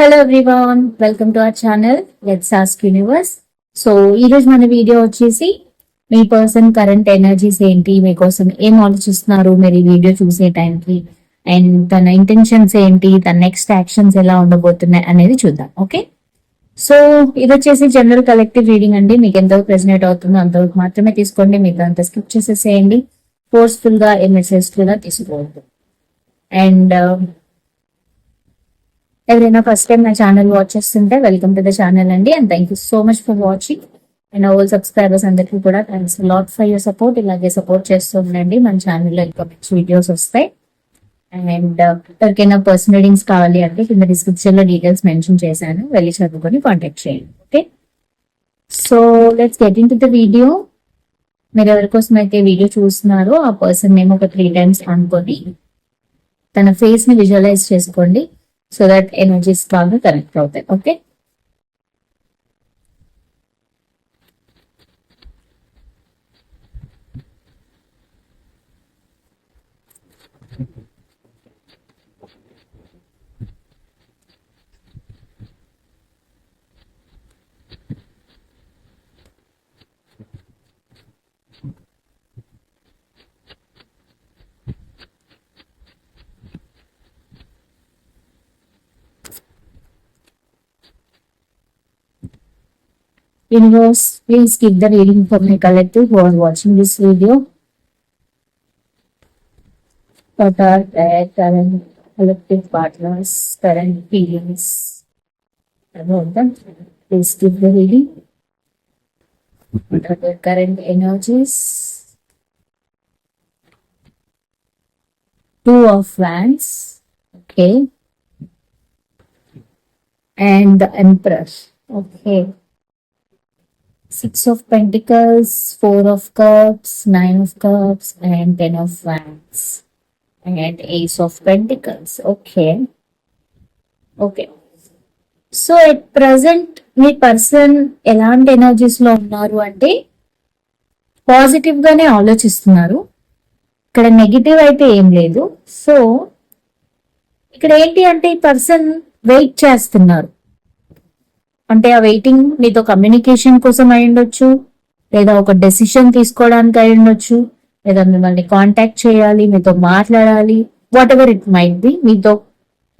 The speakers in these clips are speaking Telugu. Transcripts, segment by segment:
Hello everyone welcome to our channel let's ask universe so ఈరోజు మన వీడియో వచ్చేసి మీ పర్సన్ కరెంట్ ఎనర్జీస్ ఏంటి మీకోసం ఏం ఆలోచిస్తున్నారు మీరు ఈ వీడియో చూసే టైంకి అండ్ తన ఇంటెన్షన్స్ ఏంటి తన నెక్స్ట్ యాక్షన్స్ ఎలా ఉండబోతున్నాయి అనేది చూద్దాం ఓకే సో ఇది వచ్చేసి జనరల్ కలెక్టివ్ రీడింగ్ అండి. మీకు ఎంతవరకు ప్రెసినేట్ అవుతుందో అంతవరకు మాత్రమే తీసుకోండి. మీకు అంత స్కిప్ చేసేసేయండి. ఫోర్స్ఫుల్గా ఏ మెసేజ్ఫుల్గా తీసుకోవద్దు. అండ్ ఎవరైనా ఫస్ట్ టైం నా ఛానల్ వాచ్ చేస్తుంటే వెల్కమ్ టు ద ఛానల్ అండి. And thank you so much for watching and all subscribers అందరికీ కూడా thanks lot for your support ఇలాగే సపోర్ట్ చేస్తూ ఉండండి. మన ఛానల్లో ఇంకా మంచి వీడియోస్ వస్తాయి. అండ్ uh, ఎవరికైనా పర్సనల్ రీడింగ్స్ కావాలి అంటే కింద డిస్క్రిప్షన్లో డీటెయిల్స్ మెన్షన్ చేశాను. వెళ్ళి చదువుకొని కాంటాక్ట్ చేయండి. Okay so let's get into the video మీరు ఎవరి కోసం అయితే వీడియో చూస్తున్నారో ఆ పర్సన్ నేమ్ ఒక త్రీ టైమ్స్ అనుకొని తన ఫేస్ని విజువలైజ్ చేసుకోండి. so that energy is to connect out there. Okay. Universe, please give the reading for my collective who are watching this video. What are their current collective partners, current feelings about them? Please give the reading. What are their current energies? Two of Wands. Okay. And the Empress. Okay. Six of pentacles four of cups nine of cups and ten of wands and ace of pentacles okay okay so at present me person ఎలాంటి ఎనర్జీస్లో ఉన్నారు అంటే పాజిటివ్ గానే ఆలోచిస్తున్నారు. ఇక్కడ నెగిటివ్ అయితే ఏం లేదు. సో ఇక్కడ ఏంటి అంటే ఈ పర్సన్ వెయిట్ చేస్తున్నారు. అంటే ఆ వెయిటింగ్ మీతో కమ్యూనికేషన్ కోసం అయి ఉండొచ్చు లేదా ఒక డెసిషన్ తీసుకోవడానికి అయి ఉండొచ్చు లేదా మిమ్మల్ని కాంటాక్ట్ చేయాలి మీతో మాట్లాడాలి whatever it might be మీతో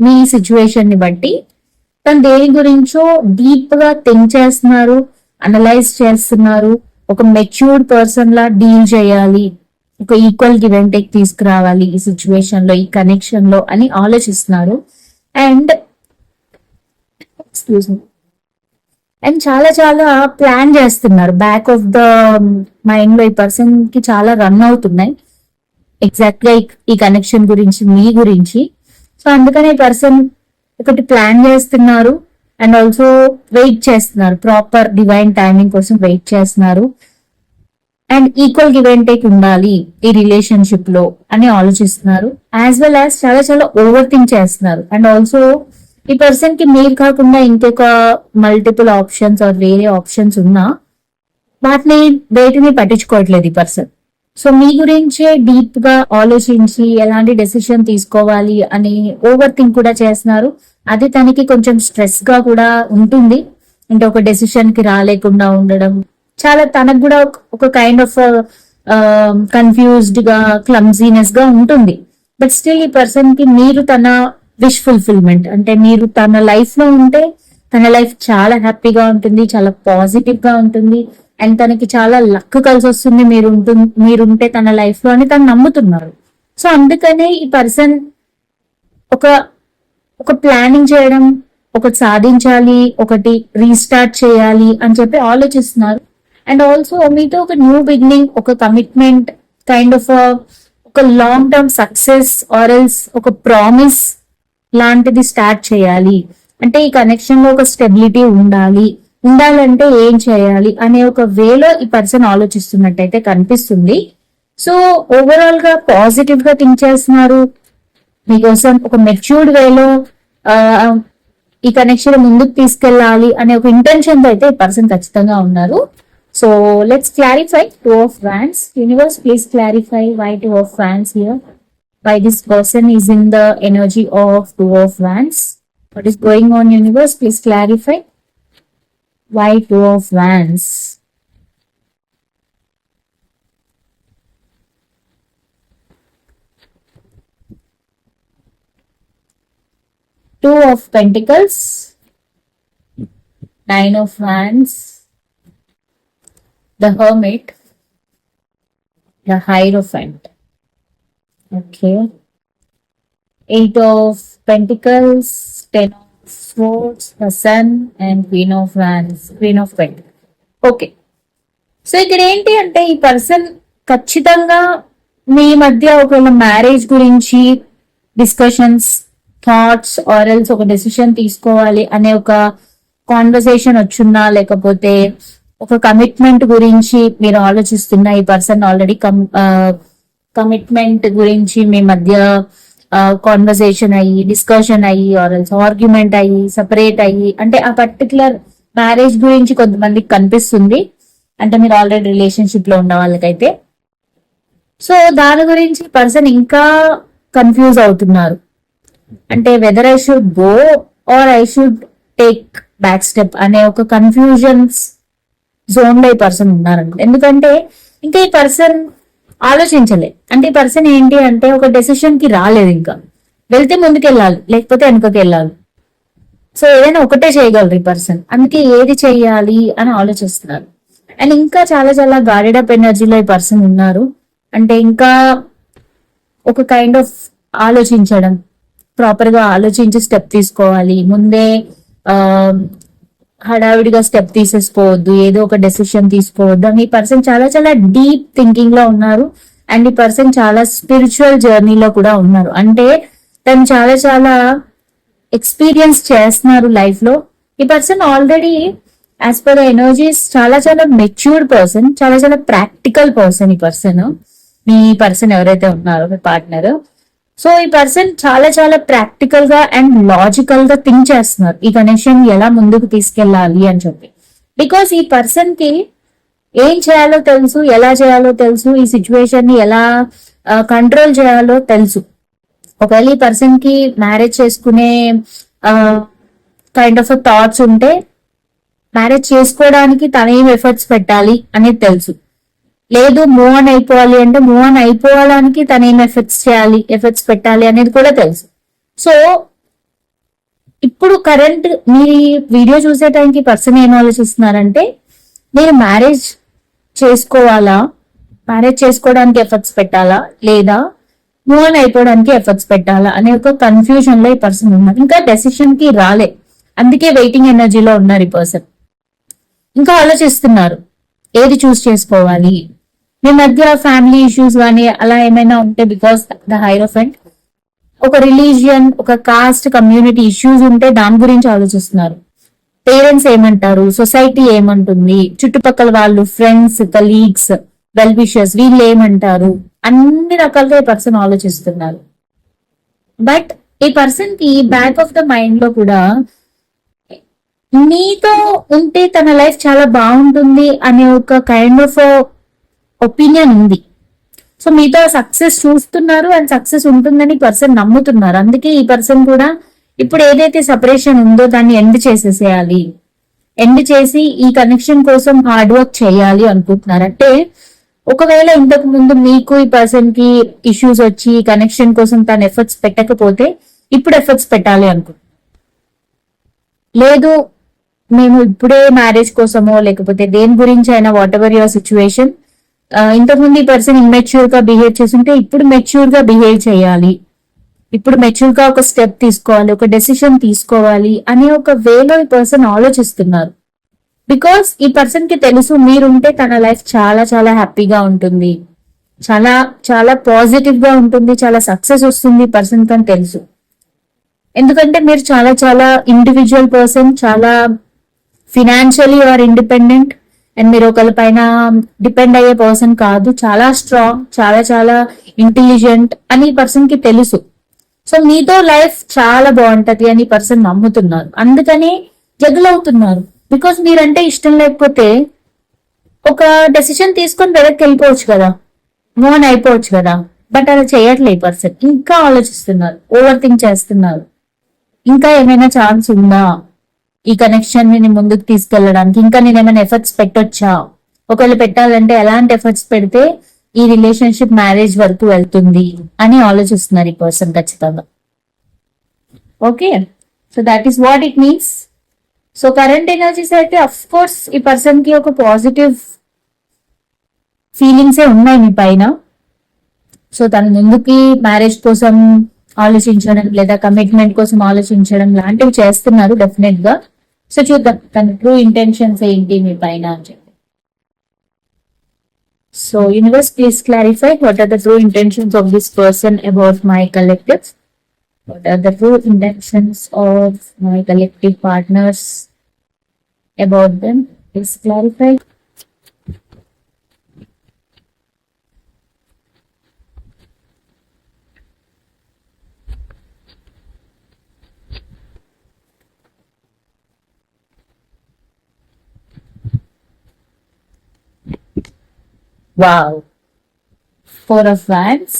మీ సిచ్యువేషన్ని బట్టి తను దేని గురించో డీప్గా థింక్ చేస్తున్నారు అనలైజ్ చేస్తున్నారు ఒక మెచ్యూర్డ్ పర్సన్ లా డీల్ చేయాలి ఒక ఈక్వల్ గివ్ అండ్ టేక్ తీసుకురావాలి ఈ సిచ్యువేషన్లో ఈ కనెక్షన్లో అని ఆలోచిస్తున్నారు. అండ్ ఎక్స్క్యూజ్ మీ అండ్ చాలా చాలా ప్లాన్ చేస్తున్నారు. బ్యాక్ ఆఫ్ ద మైండ్లో ఈ పర్సన్కి చాలా రన్ అవుతున్నాయి. ఎగ్జాక్ట్గా ఈ- కనెక్షన్ గురించి మీ గురించి. సో అందుకనే ఈ పర్సన్ ఒకటి ప్లాన్ చేస్తున్నారు అండ్ ఆల్సో వెయిట్ చేస్తున్నారు. ప్రాపర్ డివైన్ టైమింగ్ కోసం వెయిట్ చేస్తున్నారు. And equal give and take ఉండాలి ఈ రిలేషన్షిప్లో అని ఆలోచిస్తున్నారు. యాజ్ వెల్ యాజ్ చాలా చాలా ఓవర్ థింక్ చేస్తున్నారు. అండ్ ఆల్సో ఈ పర్సన్కి మీరు కాకుండా ఇంకొక మల్టిపుల్ ఆప్షన్స్ ఆర్ వేరే ఆప్షన్స్ ఉన్నా వాటిని వేటిని పట్టించుకోవట్లేదు ఈ పర్సన్ సో మీ గురించే డీప్గా ఆలోచించి ఎలాంటి డెసిషన్ తీసుకోవాలి అని ఓవర్ థింక్ కూడా చేస్తున్నారు. అది తనకి కొంచెం స్ట్రెస్గా కూడా ఉంటుంది. అంటే ఒక డెసిషన్కి రాలేకుండా ఉండడం. చాలా తనకు కూడా ఒక- ఒక కైండ్ ఆఫ్ కన్ఫ్యూజ్డ్గా క్లమ్జీనెస్గా ఉంటుంది. బట్ స్టిల్ ఈ పర్సన్కి మీరు తన విష్ ఫుల్ఫిల్మెంట్ అంటే మీరు తన లైఫ్లో ఉంటే తన లైఫ్ చాలా హ్యాపీగా ఉంటుంది చాలా పాజిటివ్గా ఉంటుంది. అండ్ తనకి చాలా లక్ కలిసి వస్తుంది మీరు ఉంటుంది మీరుంటే తన లైఫ్లో అని తను నమ్ముతున్నారు. సో అందుకనే ఈ పర్సన్ ఒక ఒక ప్లానింగ్ చేయడం ఒకటి సాధించాలి ఒకటి రీస్టార్ట్ చేయాలి అని చెప్పి ఆలోచిస్తున్నారు. అండ్ ఆల్సో మీతో ఒక న్యూ బిగినింగ్ ఒక కమిట్మెంట్ కైండ్ ఆఫ్ ఒక long term success or else ఒక ప్రామిస్ లాంటిది స్టార్ట్ చేయాలి. అంటే ఈ కనెక్షన్లో ఒక స్టెబిలిటీ ఉండాలి. ఉండాలంటే ఏం చేయాలి అనే ఒక వేలో ఈ పర్సన్ ఆలోచిస్తున్నట్టయితే కనిపిస్తుంది. సో ఓవరాల్గా పాజిటివ్గా థింక్ చేస్తున్నారు. మీకోసం ఒక మెచ్యూర్డ్ వేలో ఈ కనెక్షన్ ముందుకు తీసుకెళ్ళాలి అనే ఒక ఇంటెన్షన్ అయితే ఈ పర్సన్ ఖచ్చితంగా ఉన్నారు. So let's clarify two of wands universe please clarify why two of wands here why this person is in the energy of two of wands What is going on, universe? Please clarify. Why two of wands? Two of pentacles. Nine of wands. The hermit. The hierophant. Okay. Eight of Pentacles, Ten of Swords, the Sun, and Queen of Wands, Queen of Pentacles. Okay so ఇక్కడ ఏంటి అంటే ఈ పర్సన్ ఖచ్చితంగా మీ మధ్య ఒకవేళ మ్యారేజ్ గురించి డిస్కషన్స్ థాట్స్ ఆరల్స్ ఒక డెసిషన్ తీసుకోవాలి అనే ఒక కాన్వర్సేషన్ వచ్చున్నా లేకపోతే ఒక కమిట్మెంట్ గురించి మీరు ఆలోచిస్తున్నా ఈ పర్సన్ ఆల్రెడీ కమ్ కమిట్మెంట్ గురించి మీ మధ్య కాన్వర్సేషన్ అయ్యి డిస్కషన్ అయ్యి ఆరల్స్ ఆర్గ్యుమెంట్ అయ్యి సపరేట్ అయ్యి అంటే ఆ పర్టికులర్ మ్యారేజ్ గురించి కొంతమందికి కనిపిస్తుంది. అంటే మీరు ఆల్రెడీ రిలేషన్షిప్లో ఉన్న వాళ్ళకైతే. సో దాని గురించి పర్సన్ ఇంకా కన్ఫ్యూజ్ అవుతున్నారు. అంటే whether I should go or I should take back step అనే ఒక కన్ఫ్యూజన్స్ జోన్లో ఈ పర్సన్ ఉన్నారండి ఎందుకంటే ఇంకా ఈ పర్సన్ ఆలోచించలే అంటే పర్సన్ ఏంటి అంటే ఒక డెసిషన్కి రాలేదు ఇంకా. వెళ్తే ముందుకు వెళ్ళాలి లేకపోతే వెనుకకి వెళ్ళాలి సో ఏదైనా ఒకటే చేయగలరు ఈ పర్సన్ అందుకే ఏది చేయాలి అని ఆలోచిస్తున్నారు. అండ్ ఇంకా చాలా చాలా గాడెడ్ అప్ ఎనర్జీలో ఈ పర్సన్ ఉన్నారు. అంటే ఇంకా ఒక కైండ్ ఆఫ్ ఆలోచించడం ప్రాపర్గా ఆలోచించి స్టెప్ తీసుకోవాలి. ముందే హడావిడిగా స్టెప్ తీసేసుకోవద్దు ఏదో ఒక డెసిషన్ తీసుకోవద్దు అని ఈ పర్సన్ చాలా చాలా డీప్ థింకింగ్లో ఉన్నారు. అండ్ ఈ పర్సన్ చాలా స్పిరిచువల్ జర్నీలో కూడా ఉన్నారు. అంటే తను చాలా చాలా ఎక్స్పీరియన్స్ చేస్తున్నారు లైఫ్లో. ఈ person already as per energies చాలా చాలా మెచ్యూర్డ్ పర్సన్ చాలా చాలా ప్రాక్టికల్ పర్సన్ ఈ పర్సన్ మీ పర్సన్ ఎవరైతే ఉన్నారో మీ పార్ట్నర్ సో ఈ పర్సన్ చాలా చాలా ప్రాక్టికల్గా అండ్ లాజికల్గా థింక్ చేస్తున్నారు. ఈ కనెక్షన్ ఎలా ముందుకు తీసుకెళ్ళాలి అని చెప్పి. బికాస్ ఈ పర్సన్కి ఏం చేయాలో తెలుసు ఎలా చేయాలో తెలుసు ఈ సిచ్యువేషన్ని ఎలా కంట్రోల్ చేయాలో తెలుసు. ఒకవేళ ఈ పర్సన్కి మ్యారేజ్ చేసుకునే కైండ్ ఆఫ్ థాట్స్ ఉంటే మ్యారేజ్ చేసుకోవడానికి తన ఏం ఎఫర్ట్స్ పెట్టాలి అనేది తెలుసు. లేదు మూవ్ ఆన్ అయిపోవాలి అంటే మూవ్ ఆన్ అయిపోవడానికి తను ఏం ఎఫెక్ట్స్ చేయాలి ఎఫెక్ట్స్ పెట్టాలి అనేది కూడా తెలుసు. సో ఇప్పుడు కరెంట్ మీ వీడియో చూసే టైంకి పర్సన్ ఏం ఆలోచిస్తున్నారంటే నేను మ్యారేజ్ చేసుకోవాలా? మ్యారేజ్ చేసుకోవడానికి ఎఫర్ట్స్ పెట్టాలా? లేదా మూవ్ ఆన్ అయిపోవడానికి ఎఫర్ట్స్ పెట్టాలా? అనే ఒక కన్ఫ్యూజన్లో ఈ పర్సన్ ఉన్నారు. ఇంకా డెసిషన్కి రాలే. అందుకే వెయిటింగ్ ఎనర్జీలో ఉన్నారు ఈ పర్సన్ ఇంకా ఆలోచిస్తున్నారు. ఏది చూస్ చేసుకోవాలి? మీ మధ్య ఫ్యామిలీ ఇష్యూస్ కానీ అలా ఏమైనా ఉంటే బికాస్ ద హైరోఫెంట్ ఒక రిలీజియన్ ఒక కాస్ట్ కమ్యూనిటీ ఇష్యూస్ ఉంటే దాని గురించి ఆలోచిస్తున్నారు. పేరెంట్స్ ఏమంటారు? సొసైటీ ఏమంటుంది? చుట్టుపక్కల వాళ్ళు ఫ్రెండ్స్ కలీగ్స్ వెల్ విషర్స్ వీళ్ళు ఏమంటారు? అన్ని రకాలుగా ఈ పర్సన్ ఆలోచిస్తున్నారు. బట్ ఈ పర్సన్కి బ్యాక్ ఆఫ్ ద మైండ్లో కూడా మీతో ఉంటే తన లైఫ్ చాలా బాగుంటుంది అనే ఒక కైండ్ ఆఫ్ ఒపీనియన్ ఉంది. సో మీతో సక్సెస్ చూస్తున్నారు అండ్ సక్సెస్ ఉంటుందని పర్సన్ నమ్ముతున్నారు. అందుకే ఈ పర్సన్ కూడా ఇప్పుడు ఏదైతే సపరేషన్ ఉందో దాన్ని ఎండ్ చేసేసేయాలి. ఎండ్ చేసి ఈ కనెక్షన్ కోసం హార్డ్ వర్క్ చేయాలి అనుకుంటున్నారు. అంటే ఒకవేళ ఇంతకు ముందు మీకు ఈ పర్సన్కి ఇష్యూస్ వచ్చి కనెక్షన్ కోసం తన ఎఫర్ట్స్ పెట్టకపోతే ఇప్పుడు ఎఫర్ట్స్ పెట్టాలి అనుకుంటున్నారు. లేదు మేము ఇప్పుడే మ్యారేజ్ కోసమో లేకపోతే దేని గురించి అయినా వాట్ ఎవర్ యువర్ సిచ్యువేషన్ ఇంతకుముందు ఈ పర్సన్ ఇమ్మెచ్యూర్గా బిహేవ్ చేస్తుంటే ఇప్పుడు మెచ్యూర్గా బిహేవ్ చేయాలి. ఇప్పుడు మెచ్యూర్గా ఒక స్టెప్ తీసుకోవాలి ఒక డెసిషన్ తీసుకోవాలి అనే ఒక వేలో ఈ పర్సన్ ఆలోచిస్తున్నారు. బికాస్ ఈ పర్సన్కి తెలుసు మీరుంటే తన లైఫ్ చాలా చాలా హ్యాపీగా ఉంటుంది. చాలా చాలా పాజిటివ్గా ఉంటుంది చాలా సక్సెస్ వస్తుంది పర్సన్ కని తెలుసు. ఎందుకంటే మీరు చాలా చాలా ఇండివిజువల్ పర్సన్ చాలా ఫినాన్షియలీ ఆర్ ఇండిపెండెంట్ అండ్ మీరు ఒకరి పైన డిపెండ్ అయ్యే పర్సన్ కాదు. చాలా స్ట్రాంగ్ చాలా చాలా ఇంటెలిజెంట్ అని పర్సన్కి తెలుసు. సో మీతో లైఫ్ చాలా బాగుంటది అని పర్సన్ నమ్ముతున్నారు. అందుకని జగుల్ అవుతున్నారు బికాస్ మీరంటే ఇష్టం లేకపోతే ఒక డెసిషన్ తీసుకొని వెనక్కి వెళ్ళిపోవచ్చు కదా. మోన్ అయిపోవచ్చు కదా. బట్ అలా చేయట్లేదు పర్సన్ ఇంకా ఆలోచిస్తున్నారు. ఓవర్ థింక్ చేస్తున్నారు. ఇంకా ఏమైనా ఛాన్స్ ఉందా? ఈ కనెక్షన్ని ముందుకు తీసుకెళ్ళడానికి. ఇంకా నేను ఏమైనా ఎఫర్ట్స్ పెట్టొచ్చా? ఒకవేళ పెట్టాలంటే ఎలాంటి ఎఫర్ట్స్ పెడితే ఈ రిలేషన్షిప్ మ్యారేజ్ వరకు వెళ్తుంది అని ఆలోచిస్తున్నారు ఈ పర్సన్ ఖచ్చితంగా. Okay so that is what it means so current energies అయితే అఫ్ కోర్స్ ఈ పర్సన్కి ఒక పాజిటివ్ ఫీలింగ్సే ఉన్నాయి మీ పైన. సో తన ముందుకి మ్యారేజ్ కోసం ఆలోచించడం లేదా కమిట్మెంట్ కోసం ఆలోచించడం లాంటివి చేస్తున్నారు డెఫినెట్గా. సో చూద్దాం తన ట్రూ ఇంటెన్షన్స్ ఏంటి మీ పైన అని చెప్పి. So universe please clarify what are the true intentions of this person about my collective what are the true intentions of my collective partners about them? Please clarify. Wow four of wands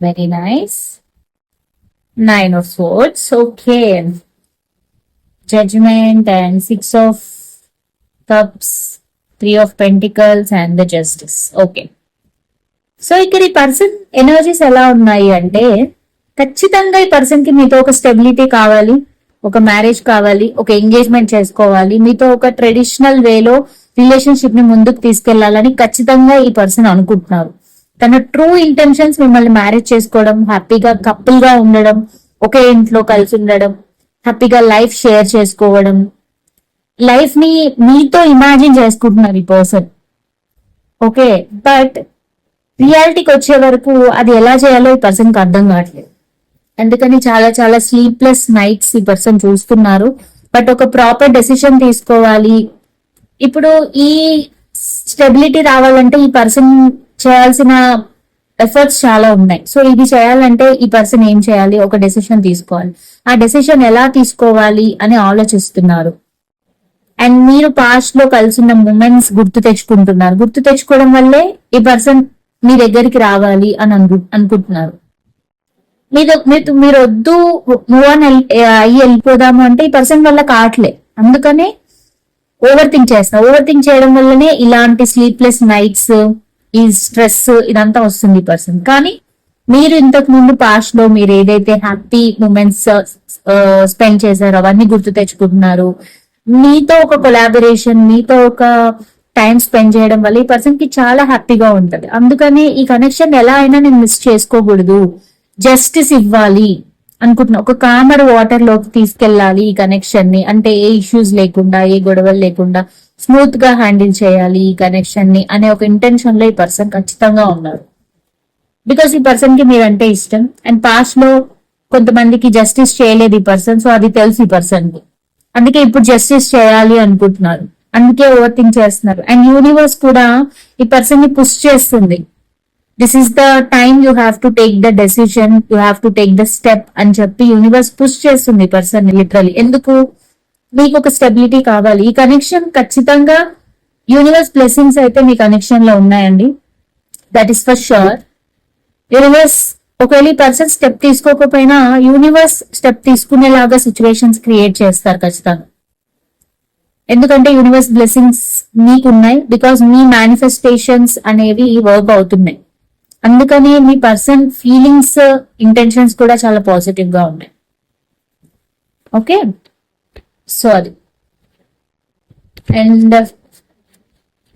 very nice Nine of Swords. Okay. Judgment and Six of Cups, Three of Pentacles and the Justice. Okay. So ఇక్కడ ఈ పర్సన్ ఎనర్జీస్ ఎలా ఉన్నాయి అంటే ఖచ్చితంగా ఈ పర్సన్కి మీతో ఒక స్టెబిలిటీ కావాలి ఒక మ్యారేజ్ కావాలి ఒక ఎంగేజ్మెంట్ చేసుకోవాలి మీతో ఒక ట్రెడిషనల్ వేలో రిలేషన్షిప్ని ముందుకు తీసుకెళ్ళాలని ఖచ్చితంగా ఈ పర్సన్ అనుకుంటున్నారు. తన ట్రూ ఇంటెన్షన్స్ మిమ్మల్ని మ్యారేజ్ చేసుకోవడం హ్యాపీగా కపుల్గా ఉండడం ఒకే ఇంట్లో కలిసి ఉండడం హ్యాపీగా లైఫ్ షేర్ చేసుకోవడం. లైఫ్ని మీతో ఇమాజిన్ చేసుకుంటున్నారు ఈ పర్సన్. ఓకే బట్ రియాలిటీకి వచ్చే వరకు అది ఎలా చేయాలో ఈ పర్సన్కి అర్థం కావట్లేదు. అందుకని చాలా చాలా స్లీప్లెస్ నైట్స్ ఈ పర్సన్ చూస్తున్నారు. బట్ ఒక ప్రాపర్ డెసిషన్ తీసుకోవాలి ఇప్పుడు ఈ స్టెబిలిటీ రావాలంటే ఈ పర్సన్ చేయాల్సిన ఎఫర్ట్స్ చాలా ఉన్నాయి. సో ఇది చేయాలంటే ఈ పర్సన్ ఏం చేయాలి? ఒక డెసిషన్ తీసుకోవాలి. ఆ డెసిషన్ ఎలా తీసుకోవాలి అని ఆలోచిస్తున్నారు. అండ్ మీరు పాస్ట్లో కలిసిన మూమెంట్స్ గుర్తు తెచ్చుకుంటున్నారు. గుర్తు తెచ్చుకోవడం వల్లే ఈ పర్సన్ మీ దగ్గరికి రావాలి అని అను అనుకుంటున్నారు. మీరు మీరు మీరు వద్దు మూవ్ అని అయ్యి వెళ్ళిపోదాము అంటే ఈ పర్సన్ వల్ల కావట్లే. అందుకనే ఓవర్ థింక్ చేస్తాం ఓవర్ థింక్ చేయడం వల్లనే ఇలాంటి స్లీప్లెస్ నైట్స్ ఈ స్ట్రెస్ ఇదంతా వస్తుంది పర్సన్ కానీ మీరు ఇంతకు ముందు పాస్ట్లో మీరు ఏదైతే హ్యాపీ మూమెంట్స్ స్పెండ్ చేశారో అవన్నీ గుర్తు తెచ్చుకుంటున్నారు. మీతో ఒక కొలాబరేషన్ మీతో ఒక టైం స్పెండ్ చేయడం వల్ల ఈ పర్సన్కి చాలా హ్యాపీగా ఉంటది. అందుకని ఈ కనెక్షన్ ఎలా అయినా నేను మిస్ చేసుకోకూడదు. జస్టిస్ ఇవ్వాలి. అనుకుంటున్నా. ఒక కామర్ వాటర్లోకి తీసుకెళ్ళాలి ఈ కనెక్షన్ని. అంటే ఏ ఇష్యూస్ లేకుండా ఏ గొడవలు లేకుండా స్మూత్గా హ్యాండిల్ చేయాలి ఈ కనెక్షన్ని అనే ఒక ఇంటెన్షన్లో ఈ పర్సన్ ఖచ్చితంగా ఉన్నారు. బికాస్ ఈ పర్సన్కి మీరంటే ఇష్టం. అండ్ పాస్ట్లో కొంతమందికి జస్టిస్ చేయలేదు ఈ పర్సన్ సో అది తెలుసు ఈ పర్సన్కి. అందుకే ఇప్పుడు జస్టిస్ చేయాలి అనుకుంటున్నారు. అందుకే ఓవర్ థింక్ చేస్తున్నారు. అండ్ యూనివర్స్ కూడా ఈ పర్సన్ని పుష్ చేస్తుంది. This is the time you have to take the decision you have to take the step అని చెప్పి యూనివర్స్ పుష్ చేస్తుంది పర్సన్ లిటరలీ ఎందుకు? మీకు ఒక స్టెబిలిటీ కావాలి. ఈ కనెక్షన్ ఖచ్చితంగా యూనివర్స్ బ్లెస్సింగ్స్ అయితే మీ కనెక్షన్లో ఉన్నాయండి. That is for sure universe ఒకవేళ ఈ పర్సన్ స్టెప్ తీసుకోకపోయినా యూనివర్స్ స్టెప్ తీసుకునేలాగా సిచ్యువేషన్స్ క్రియేట్ చేస్తారు ఖచ్చితంగా. ఎందుకంటే యూనివర్స్ బ్లెస్సింగ్స్ మీకు ఉన్నాయి బికాస్ మీ మేనిఫెస్టేషన్స్ అనేవి వర్క్ అవుతున్నాయి. అందుకని మీ పర్సన్ ఫీలింగ్స్ ఇంటెన్షన్స్ కూడా చాలా పాజిటివ్గా ఉన్నాయి ఓకే? సో అది అండ్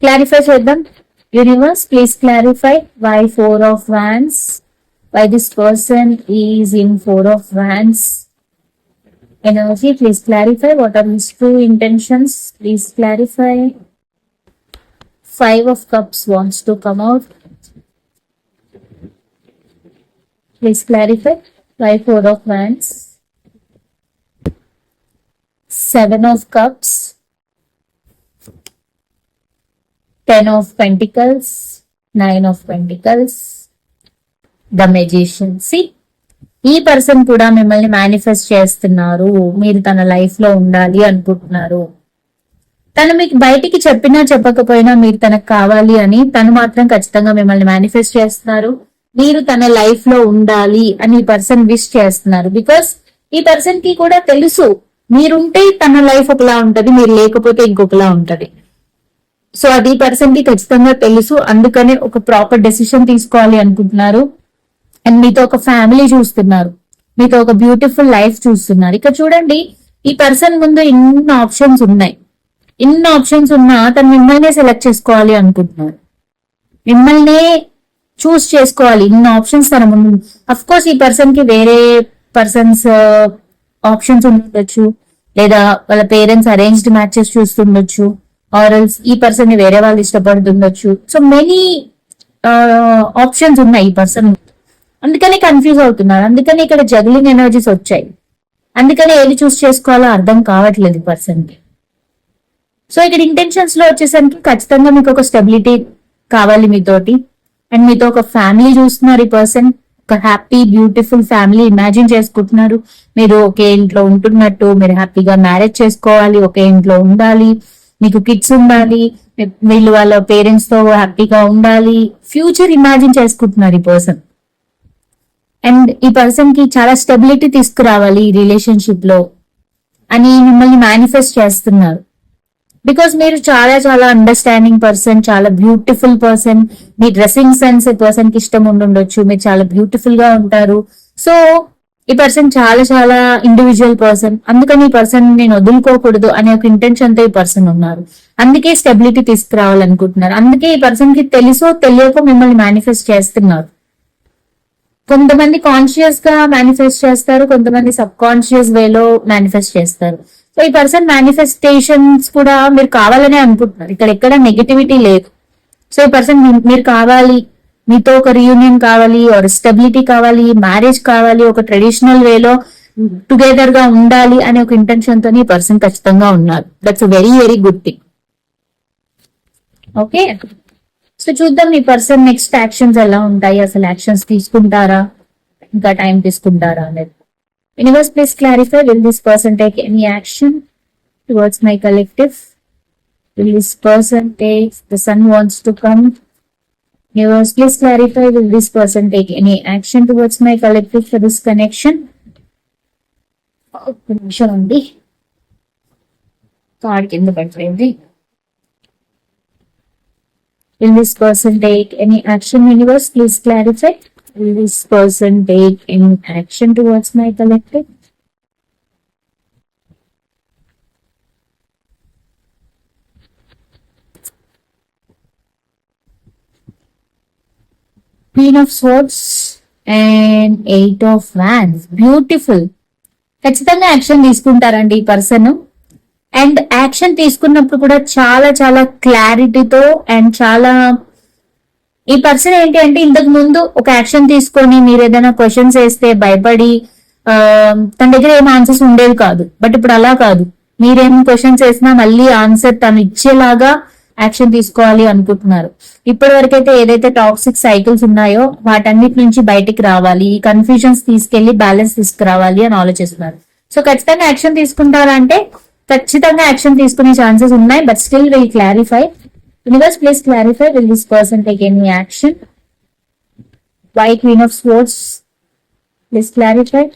క్లారిఫై చేద్దాం. Universe please clarify why four of wands why this person is in four of wands energy please clarify what are his true intentions please clarify five of cups wants to come out. Please clarify. Five four of wands. Seven of cups. Ten of pentacles. Nine of pentacles. The magician. See ఈ పర్సన్ కూడా మిమ్మల్ని మేనిఫెస్ట్ చేస్తున్నారు. మీరు తన లైఫ్లో ఉండాలి అనుకుంటున్నారు. తను మీకు బయటికి చెప్పినా చెప్పకపోయినా మీరు తనకు కావాలి అని తను మాత్రం ఖచ్చితంగా మిమ్మల్ని మేనిఫెస్ట్ చేస్తున్నారు. మీరు తన లైఫ్లో ఉండాలి అని పర్సన్ విష్ చేస్తున్నారు. బికాస్ ఈ పర్సన్కి కూడా తెలుసు మీరుంటే తన లైఫ్ ఒకలా ఉంటది మీరు లేకపోతే ఇంకొకలా ఉంటది. సో అది పర్సన్కి ఖచ్చితంగా తెలుసు. అందుకనే ఒక ప్రాపర్ డెసిషన్ తీసుకోవాలి అనుకుంటున్నారు. అండ్ మీతో ఒక ఫ్యామిలీ చూస్తున్నారు. మీతో ఒక బ్యూటిఫుల్ లైఫ్ చూస్తున్నారు. ఇక చూడండి ఈ పర్సన్ ముందు ఇన్ని ఆప్షన్స్ ఉన్నాయి. ఇన్ని ఆప్షన్స్ ఉన్నా తను మిమ్మల్నే సెలెక్ట్ చేసుకోవాలి అనుకుంటున్నారు. మిమ్మల్నే చూస్ చేసుకోవాలి. ఇన్ని ఆప్షన్స్ తన ముందు అఫ్ కోర్స్ ఈ పర్సన్కి వేరే పర్సన్స్ ఆప్షన్స్ uh, ఉండొచ్చు. లేదా వాళ్ళ పేరెంట్స్ అరేంజ్డ్ మ్యాచెస్ చూస్తుండొచ్చు. ఆర్ఎల్స్ ఈ పర్సన్ని వేరే వాళ్ళు ఇష్టపడుతుండొచ్చు. సో మెనీ ఆప్షన్స్ ఉన్నాయి ఈ పర్సన్ అందుకనే కన్ఫ్యూజ్ అవుతున్నారు. అందుకని ఇక్కడ జగ్లింగ్ ఎనర్జీస్ వచ్చాయి. అందుకనే ఏది చూస్ చేసుకోవాలో అర్థం కావట్లేదు ఈ పర్సన్కి. సో ఇక్కడ ఇంటెన్షన్స్లో వచ్చేసరికి ఖచ్చితంగా మీకు ఒక స్టెబిలిటీ కావాలి మీతోటి. అండ్ మీతో ఒక ఫ్యామిలీ చూస్తున్నారు ఈ పర్సన్ ఒక హ్యాపీ బ్యూటిఫుల్ ఫ్యామిలీ ఇమాజిన్ చేసుకుంటున్నారు. మీరు ఒకే ఇంట్లో ఉంటున్నట్టు మీరు హ్యాపీగా మ్యారేజ్ చేసుకోవాలి ఒకే ఇంట్లో ఉండాలి. మీకు కిడ్స్ ఉండాలి వీళ్ళు వాళ్ళ పేరెంట్స్తో హ్యాపీగా ఉండాలి. ఫ్యూచర్ ఇమాజిన్ చేసుకుంటున్నారు ఈ పర్సన్ అండ్ ఈ పర్సన్కి చాలా స్టెబిలిటీ తీసుకురావాలి ఈ రిలేషన్షిప్లో. అని మిమ్మల్ని మేనిఫెస్ట్ చేస్తున్నారు. బికాస్ మీరు చాలా చాలా అండర్స్టాండింగ్ పర్సన్ చాలా బ్యూటిఫుల్ పర్సన్ మీ డ్రెస్సింగ్ సెన్స్ ఈ పర్సన్కి ఇష్టం ఉండుండొచ్చు. మీరు చాలా బ్యూటిఫుల్గా ఉంటారు. సో ఈ పర్సన్ చాలా చాలా ఇండివిజువల్ పర్సన్ అందుకని ఈ పర్సన్ నేను వదులుకోకూడదు అనే ఒక ఇంటెన్షన్తో ఈ పర్సన్ ఉన్నారు. అందుకే స్టెబిలిటీ తీసుకురావాలనుకుంటున్నారు. అందుకే ఈ పర్సన్కి తెలుసో తెలియకో మిమ్మల్ని మేనిఫెస్ట్ చేస్తున్నారు. కొంతమంది కాన్షియస్గా మేనిఫెస్ట్ చేస్తారు కొంతమంది సబ్ కాన్షియస్ వేలో మేనిఫెస్ట్ చేస్తారు. సో ఈ పర్సన్ మేనిఫెస్టేషన్స్ కూడా మీరు కావాలనే అనుకుంటున్నారు. ఇక్కడ ఎక్కడ నెగిటివిటీ లేదు. సో ఈ పర్సన్ మీరు కావాలి మీతో ఒక రీయూనియన్ కావాలి ఆర్ స్టెబిలిటీ కావాలి మ్యారేజ్ కావాలి ఒక ట్రెడిషనల్ వేలో టుగెదర్గా ఉండాలి అనే ఒక ఇంటెన్షన్తో ఈ పర్సన్ ఖచ్చితంగా ఉన్నారు. That's very very good thing okay so చూద్దాం ఈ పర్సన్ నెక్స్ట్ యాక్షన్స్ ఎలా ఉంటాయి? అసలు యాక్షన్స్ తీసుకుంటారా? ఇంకా టైం తీసుకుంటారా అనేది. Universe please clarify will this person take any action towards my collective will this person take the son wants to come universe please clarify will this person take any action towards my collective for this connection ఒక్క నిమిషం ఉంది కార్డ్ కింద పడిపోయింది Will this person take any action, universe? Please clarify. Will this person take any action towards my collective? Queen of Swords and Eight of Wands. Beautiful. ఖచ్చితంగా యాక్షన్ తీసుకుంటారండి ఈ పర్సన్ అండ్ యాక్షన్ తీసుకున్నప్పుడు కూడా చాలా చాలా క్లారిటీతో అండ్ చాలా ఈ పర్సన్ ఏంటి అంటే ఇంతకు ముందు ఒక యాక్షన్ తీసుకొని మీరు ఏదైనా క్వశ్చన్స్ వేస్తే భయపడి తన దగ్గర ఏం ఆన్సర్స్ ఉండేవి కాదు. బట్ ఇప్పుడు అలా కాదు. మీరేం క్వశ్చన్స్ వేసినా మళ్ళీ ఆన్సర్ తను ఇచ్చేలాగా యాక్షన్ తీసుకోవాలి అనుకుంటున్నారు. ఇప్పటి వరకు అయితే ఏదైతే టాక్సిక్ సైకిల్స్ ఉన్నాయో వాటన్నిటి నుంచి బయటికి రావాలి ఈ కన్ఫ్యూజన్స్ తీసుకెళ్ళి బ్యాలెన్స్ తీసుకురావాలి అని ఆలోచిస్తున్నారు. సో ఖచ్చితంగా యాక్షన్ తీసుకుంటారా అంటే ఖచ్చితంగా యాక్షన్ తీసుకునే ఛాన్సెస్ ఉన్నాయి but still will clarify Universe, please clarify, will this person take any action? Why Queen of Swords? Please clarify.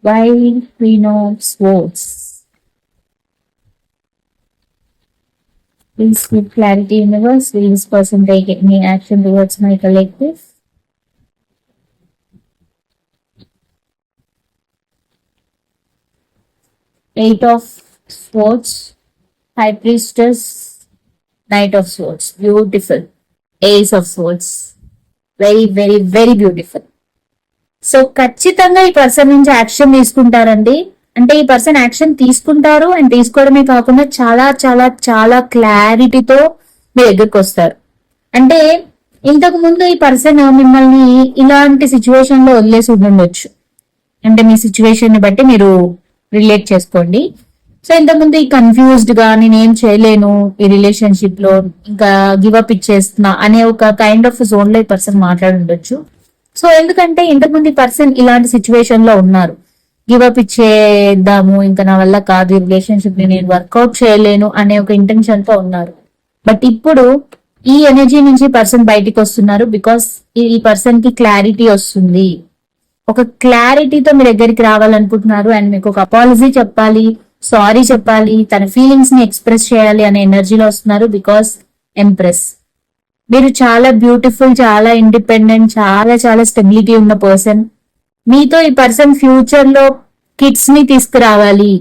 Why Queen of Swords? Please give clarity, Universe. Will this person take any action towards my collective? Eight of Swords, High Priestess, knight of Swords. Beautiful ace of Swords. Very very very beautiful so ఖచ్చితంగా ఈ పర్సన్ నుంచి యాక్షన్ తీసుకుంటారండి. అంటే ఈ పర్సన్ యాక్షన్ తీసుకుంటారు అండ్ తీసుకోవడమే కాకుండా చాలా చాలా చాలా క్లారిటీతో మీ దగ్గరకు వస్తారు. అంటే ఇంతకు ముందు ఈ పర్సన్ మిమ్మల్ని ఇలాంటి సిచ్యువేషన్లో వదిలేసి ఉండొచ్చు. అంటే మీ సిచ్యువేషన్ని బట్టి మీరు రిలేట్ చేసుకోండి. సో ఇంతకుముందు ఈ కన్ఫ్యూజ్డ్గా నేను ఏం చేయలేను ఈ రిలేషన్షిప్లో ఇంకా గివ్ అప్ ఇచ్చేస్తున్నా అనే ఒక కైండ్ ఆఫ్ జోన్లో ఈ పర్సన్ మాట్లాడి ఉండొచ్చు. సో ఎందుకంటే ఇంతకుముందు ఈ పర్సన్ ఇలాంటి సిచ్యువేషన్లో ఉన్నారు. గివ్ అప్ ఇచ్చేద్దాము ఇంకా నా వల్ల కాదు ఈ రిలేషన్షిప్ని నేను వర్కౌట్ చేయలేను అనే ఒక ఇంటెన్షన్తో ఉన్నారు. బట్ ఇప్పుడు ఈ ఎనర్జీ నుంచి పర్సన్ బయటికి వస్తున్నారు బికాస్ ఈ పర్సన్కి క్లారిటీ వస్తుంది. ఒక క్లారిటీతో మీ దగ్గరికి రావాలనుకుంటున్నారు అండ్ మీకు ఒక అపాలజీ చెప్పాలి. సారీ చెప్పాలి తన ఫీలింగ్స్ని ఎక్స్ప్రెస్ చేయాలి అనే ఎనర్జీలో వస్తున్నారు బికాస్ ఎంప్రెస్ మీరు చాలా బ్యూటిఫుల్ చాలా ఇండిపెండెంట్ చాలా చాలా స్టెబిలిటీ ఉన్న పర్సన్ మీతో ఈ పర్సన్ ఫ్యూచర్లో కిడ్స్ని తీసుకురావాలి.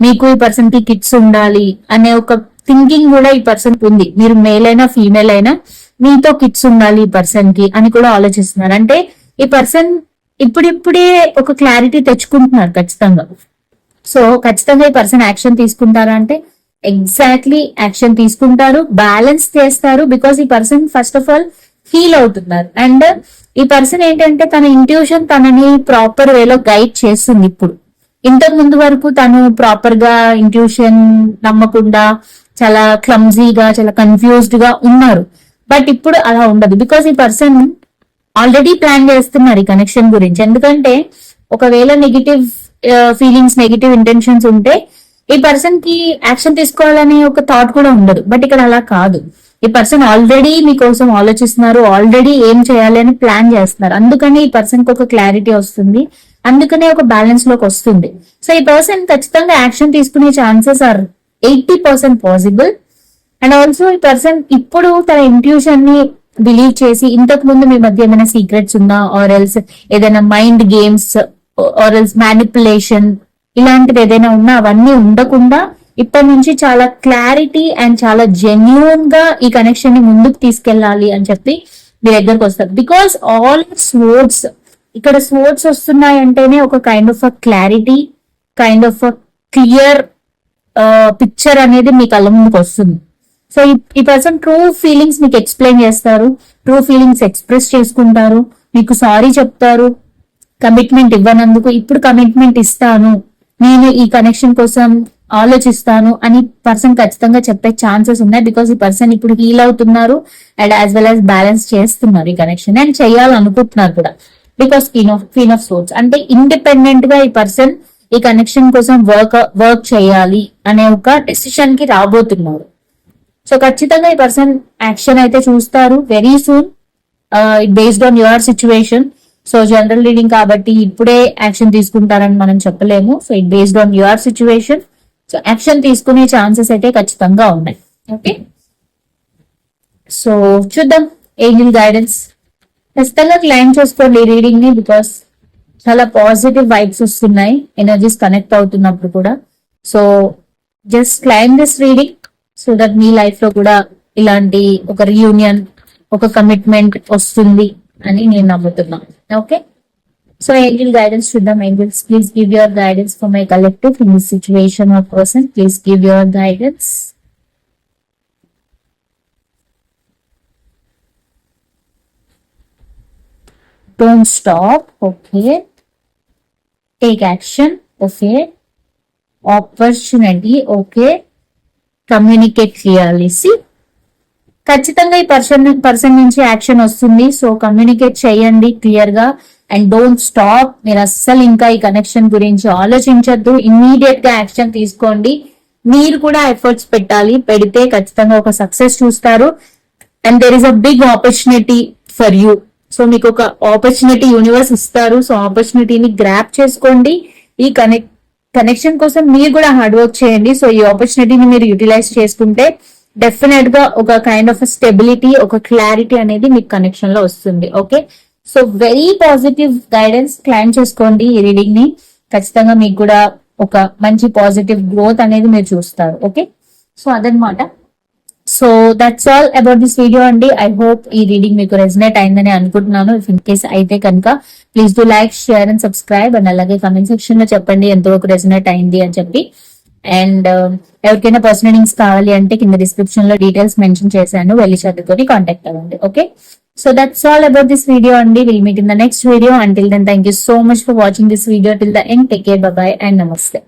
మీకు ఈ పర్సన్కి కిడ్స్ ఉండాలి అనే ఒక థింకింగ్ కూడా ఈ పర్సన్ ఉంది. మీరు మేల్ అయినా ఫీమేల్ అయినా మీతో కిడ్స్ ఉండాలి ఈ పర్సన్కి అని కూడా ఆలోచిస్తున్నారు. అంటే ఈ పర్సన్ ఇప్పుడిప్పుడే ఒక క్లారిటీ తెచ్చుకుంటున్నారు ఖచ్చితంగా. సో ఖచ్చితంగా ఈ పర్సన్ యాక్షన్ తీసుకుంటారా అంటే ఎగ్జాక్ట్లీ యాక్షన్ తీసుకుంటారు బ్యాలెన్స్ చేస్తారు బికాస్ ఈ person first of all feel అవుతున్నారు. అండ్ ఈ పర్సన్ ఏంటంటే తన ఇంట్యూషన్ తనని ప్రాపర్ వేలో గైడ్ చేస్తుంది ఇప్పుడు. ఇంతకు ముందు వరకు తను ప్రాపర్గా ఇంట్యూషన్ నమ్మకుండా చాలా క్లమ్జీగా చాలా కన్ఫ్యూజ్డ్గా ఉన్నారు. బట్ ఇప్పుడు అలా ఉండదు. బికాస్ ఈ పర్సన్ ఆల్రెడీ ప్లాన్ చేస్తున్నారు ఈ కనెక్షన్ గురించి. ఎందుకంటే ఒకవేళ నెగిటివ్ ఫీలింగ్స్ నెగిటివ్ ఇంటెన్షన్స్ ఉంటే ఈ పర్సన్కి యాక్షన్ తీసుకోవాలనే ఒక థాట్ కూడా ఉండదు. బట్ ఇక్కడ అలా కాదు. ఈ పర్సన్ ఆల్రెడీ మీకోసం ఆలోచిస్తున్నారు ఆల్రెడీ ఏం చేయాలి అని ప్లాన్ చేస్తున్నారు. అందుకని ఈ పర్సన్కి ఒక క్లారిటీ వస్తుంది. అందుకనే ఒక బ్యాలెన్స్లోకి వస్తుంది. సో ఈ పర్సన్ ఖచ్చితంగా యాక్షన్ తీసుకునే chances are eighty percent possible and also ఈ పర్సన్ ఇప్పుడు తన ఇంట్యూషన్ని బిలీవ్ చేసి ఇంతకు ముందు మీ మధ్య ఏమైనా సీక్రెట్స్ ఉందా? ఆర్ ఎల్స్ ఏదైనా mind games or else manipulation ఇలాంటిది ఏదైనా ఉన్నా అవన్నీ ఉండకుండా ఇప్పటి నుంచి చాలా క్లారిటీ అండ్ చాలా జెన్యున్గా ఈ కనెక్షన్ని ముందుకు తీసుకెళ్ళాలి అని చెప్పి మీ దగ్గరకు వస్తారు. బికాస్ ఆల్ స్వోర్డ్స్ ఇక్కడ స్వోర్డ్స్ వస్తున్నాయి అంటేనే ఒక kind of a clarity kind of a clear picture అనేది మీ కళ్ళ ముందుకు వస్తుంది. సో ఈ పర్సన్ ట్రూ ఫీలింగ్స్ మీకు ఎక్స్ప్లెయిన్ చేస్తారు ట్రూ ఫీలింగ్స్ ఎక్స్ప్రెస్ చేసుకుంటారు మీకు సారీ చెప్తారు కమిట్మెంట్ ఇవ్వనందుకు ఇప్పుడు కమిట్మెంట్ ఇస్తాను. నేను ఈ కనెక్షన్ కోసం ఆలోచిస్తాను అని పర్సన్ ఖచ్చితంగా చెప్పే ఛాన్సెస్ ఉన్నాయి బికాస్ ఈ పర్సన్ ఇప్పుడు హీల్ అవుతున్నారు and as well as balance చేస్తున్నారు ఈ కనెక్షన్ అండ్ చేయాలనుకుంటున్నారు కూడా. Because queen of queen of source అంటే ఇండిపెండెంట్గా ఈ పర్సన్ ఈ కనెక్షన్ కోసం వర్క్ వర్క్ చేయాలి అనే ఒక డెసిషన్కి రాబోతున్నారు. సో ఖచ్చితంగా ఈ పర్సన్ యాక్షన్ అయితే చూస్తారు very soon based on your situation so general reading కాబట్టి ఇప్పుడే యాక్షన్ తీసుకుంటారని మనం చెప్పలేము. So it based on your situation so action తీసుకునే ఛాన్సెస్ అయితే ఖచ్చితంగా ఉన్నాయి. ఓకే సో చూద్దాం. ఏంజిల్ గైడెన్స్ ఖచ్చితంగా క్లైమ్ చేసుకోండి ఈ రీడింగ్ని బికాస్ చాలా పాజిటివ్ వైబ్స్ వస్తున్నాయి. ఎనర్జీస్ కనెక్ట్ అవుతున్నప్పుడు కూడా. So just claim this reading so that మీ లైఫ్లో కూడా ఇలాంటి ఒక రీయూనియన్ ఒక కమిట్మెంట్ వస్తుంది. అని నేను నమ్ముతున్నా. ఓకే సో ఏంజిల్ గైడెన్స్ చూద్దాం. Angels please give your guidance for my collective in this situation of person please give your guidance don't stop. Okay. Take action. Okay. Opportunity. Okay. Communicate clearly see ఖచ్చితంగా ఈ పర్సన్ పర్సన్ నుంచి యాక్షన్ వస్తుంది. సో కమ్యూనికేట్ చేయండి క్లియర్గా. And don't stop. మీరు అస్సలు ఇంకా ఈ కనెక్షన్ గురించి ఆలోచించద్దు. ఇమ్మీడియట్గా యాక్షన్ తీసుకోండి. మీరు కూడా ఎఫర్ట్స్ పెట్టాలి. పెడితే ఖచ్చితంగా ఒక సక్సెస్ చూస్తారు. And there is a big opportunity for you so మీకు ఒక ఆపర్చునిటీ యూనివర్స్ ఇస్తారు. సో ఆపర్చునిటీని గ్రాప్ చేసుకోండి. ఈ కనెక్ట్ కనెక్షన్ కోసం మీరు కూడా హార్డ్ వర్క్ చేయండి. సో ఈ ఆపర్చునిటీని మీరు యూటిలైజ్ చేసుకుంటే డెఫినెట్గా ఒక కైండ్ ఆఫ్ స్టెబిలిటీ ఒక క్లారిటీ అనేది మీకు కనెక్షన్లో వస్తుంది okay so very positive guidance claim చేసుకోండి ఈ రీడింగ్ని. ఖచ్చితంగా మీకు కూడా ఒక మంచి పాజిటివ్ గ్రోత్ అనేది మీరు చూస్తారు ఓకే సో అదనమాట so that's all about this video అండి. ఐ హోప్ ఈ రీడింగ్ మీకు రెజినేట్ అయిందని అనుకుంటున్నాను. ఇఫ్ ఇన్ కేస్ అయితే కనుక please do like share and subscribe and అలాగే కమెంట్ సెక్షన్లో చెప్పండి ఎంతవరకు రెజినేట్ అయింది అని చెప్పి. అండ్ ఎవరికైనా పర్సనల్ లింక్స్ కావాలి అంటే కింద డిస్క్రిప్షన్లో డీటెయిల్స్ మెన్షన్ చేశాను వెళ్ళి చదువుకొని కాంటాక్ట్ అవ్వండి okay so that's all about this video అండి. Will meet in the next video until then thank you so much for watching this video till the end take care bye and namaste